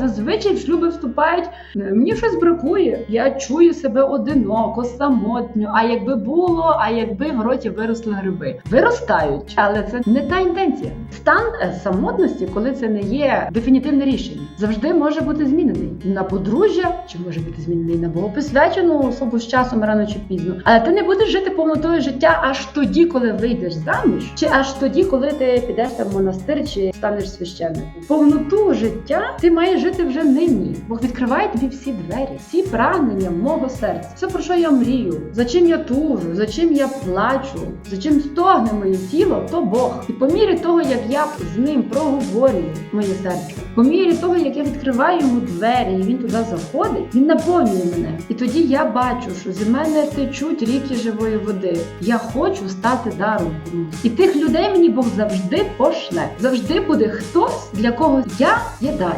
Зазвичай в шлюби вступають. «Е, Мені щось бракує. Я чую себе одиноко, самотньо. А якби було, а якби в роті виросли гриби. Виростають, але це не та інтенція. Стан е, самотності, коли це не є дефінітивне рішення, завжди може бути змінений на подружжя, чи може бути змінений на богопосвячену особу з часом рано чи пізно. Але ти не будеш жити повнотою життя аж тоді, коли вийдеш заміж, чи аж тоді, коли ти підеш там в монастир чи станеш священником. Повноту життя ти маєш жити вже нині. Бог відкриває тобі всі двері, всі прагнення мого серця. Все про що я мрію, за чим я тужу, за чим я плачу, за чим стогне моє тіло, то Бог. І по мірі того, як я з ним проговорюю моє серце, по мірі того, як я відкриваю йому двері, і він туди заходить, він наповнює мене. І тоді я бачу, що зі мене течуть ріки живої води. Я хочу стати даром. І тих людей мені Бог завжди пошле. Завжди буде хтось, для кого я є дар.